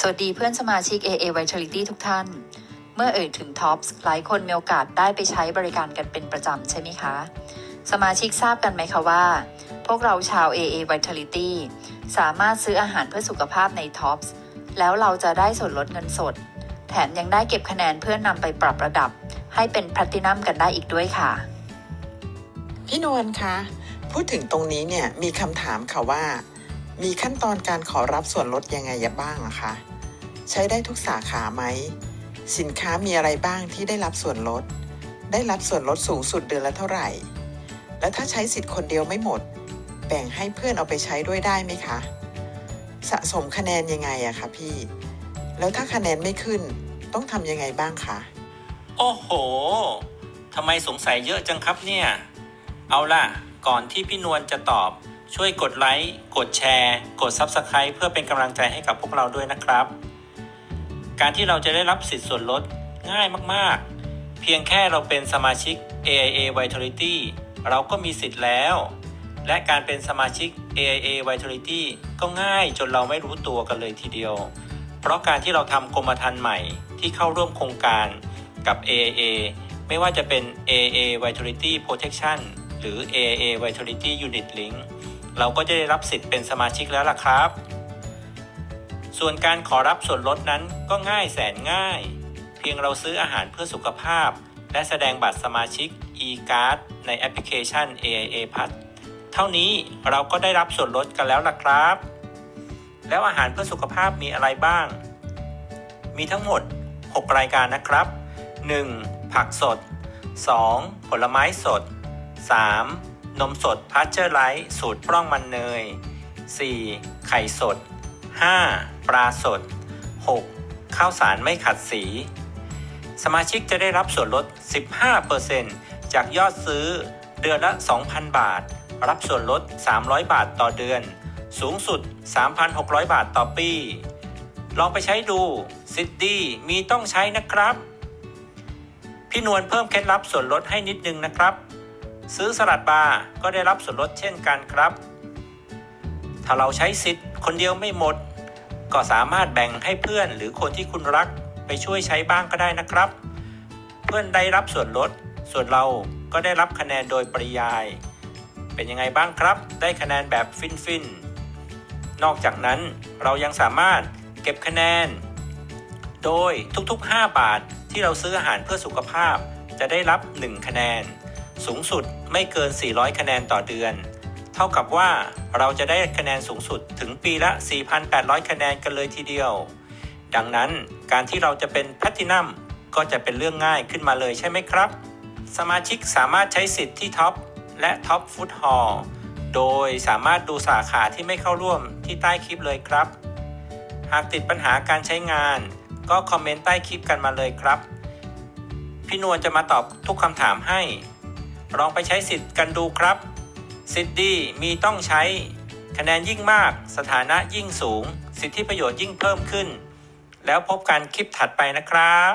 สวัสดีเพื่อนสมาชิก AA Vitality ทุกท่าน เมื่อเอ่ยถึง TOPS หลายคนมีโอกาสได้ไปใช้บริการกันเป็นประจำใช่ไหมคะ สมาชิกทราบกันไหมคะว่า พวกเราชาว AA Vitality สามารถซื้ออาหารเพื่อสุขภาพใน TOPS แล้วเราจะได้ส่วนลดเงินสด แถมยังได้เก็บคะแนนเพื่อนำไปปรับระดับ ให้เป็นแพลตินัมกันได้อีกด้วยค่ะ พี่นวลคะ พูดถึงตรงนี้เนี่ยมีคำถามค่ะว่า มีขั้นตอนการขอรับส่วนลดยังไงบ้างอะคะ ใช้ได้ทุกสาขาไหม สินค้ามีอะไรบ้างที่ได้รับส่วนลด ได้รับส่วนลดสูงสุดเดือนละเท่าไหร่ แล้วถ้าใช้สิทธิ์คนเดียวไม่หมด แบ่งให้เพื่อนเอาไปใช้ด้วยได้ไหมคะ สะสมคะแนนยังไงอะคะพี่ แล้วถ้าคะแนนไม่ขึ้นต้องทำยังไงบ้างคะ โอ้โห ทำไมสงสัยเยอะจังครับเนี่ย เอาล่ะ ก่อนที่พี่นวลจะตอบ ช่วยกดไลค์กดแชร์ กด Subscribe เพื่อเป็นกำลังใจให้กับพวกเราด้วยนะครับ การที่เราจะได้รับสิทธิ์ส่วนลดง่ายมากๆ เพียงแค่เราเป็นสมาชิก AIA Vitality เราก็มีสิทธิ์แล้ว และการเป็นสมาชิก AIA Vitality ก็ง่ายจนเราไม่รู้ตัวกันเลยทีเดียว เพราะการที่เราทำกรมธรรม์ใหม่ที่เข้าร่วมโครงการกับ AAA ไม่ว่าจะเป็น AAA Vitality Protection รือ AAA Vitality Unit Link เราก็จะได้รับสิทธิ์เป็นสมาชิกแล้วล่ะครับ ส่วนการขอรับส่วนลดนั้นก็ง่ายแสนง่าย เพียงเราซื้ออาหารเพื่อสุขภาพ และแสดงบัตรสมาชิก e-card ในแอปพลิเคชัน AIA Plus เท่านี้เราก็ได้รับส่วนลดกันแล้วล่ะครับ แล้วอาหารเพื่อสุขภาพมีอะไรบ้าง มีทั้งหมด 6 รายการนะครับ 1. ผักสด 2. ผลไม้สด 3. นมสดพาสเจอร์ไลท์สูตรพร่องมันเนย 4. ไข่สด 5. ปลาสด 6. ข้าวสารไม่ขัดสี สมาชิกจะได้รับส่วนลด 15%จากยอดซื้อเดือนละ 2,000 บาท รับส่วนลด 300 บาทต่อเดือน สูงสุด 3,600 บาทต่อปี ลองไปใช้ดูซิดดี้มีต้องใช้นะครับ พี่นวลเพิ่มเคล็ดลับส่วนลดให้นิดนึงนะครับ ซื้อสลัดบาร์ก็ได้รับส่วนลดเช่นกันครับ ถ้าเราใช้สิทธิ์คนเดียวไม่หมด ก็สามารถแบ่งให้เพื่อนหรือคนที่คุณรักไปช่วยใช้บ้างก็ได้นะครับ เพื่อนได้รับส่วนลด ส่วนเราก็ได้รับคะแนนโดยปริยาย เป็นยังไงบ้างครับ ได้คะแนนแบบฟินฟินนอกจากนั้นเรายังสามารถเก็บคะแนน โดยทุกๆ 5 บาทที่เราซื้ออาหารเพื่อสุขภาพจะได้รับ 1 คะแนน สูงสุดไม่เกิน 400 คะแนนต่อเดือน เท่ากับว่าเราจะได้คะแนนสูงสุดถึงปีละ 4,800 คะแนนกันเลยทีเดียว ดังนั้นการที่เราจะเป็นแพลตินัมก็จะเป็นเรื่องง่ายขึ้นมาเลยใช่ไหมครับ สมาชิกสามารถใช้สิทธิ์ที่ท็อปและท็อปฟุตฮอลโดยสามารถดูสาขาที่ไม่เข้าร่วมที่ใต้คลิปเลยครับ หากติดปัญหาการใช้งาน ก็คอมเมนต์ใต้คลิปกันมาเลยครับ พี่นวลจะมาตอบทุกคำถามให้ ลองไปใช้สิทธิ์กันดูครับ สิทธิ์ดีมีต้องใช้ คะแนนยิ่งมาก สถานะยิ่งสูง สิทธิประโยชน์ยิ่งเพิ่มขึ้น แล้วพบกันคลิปถัดไปนะครับ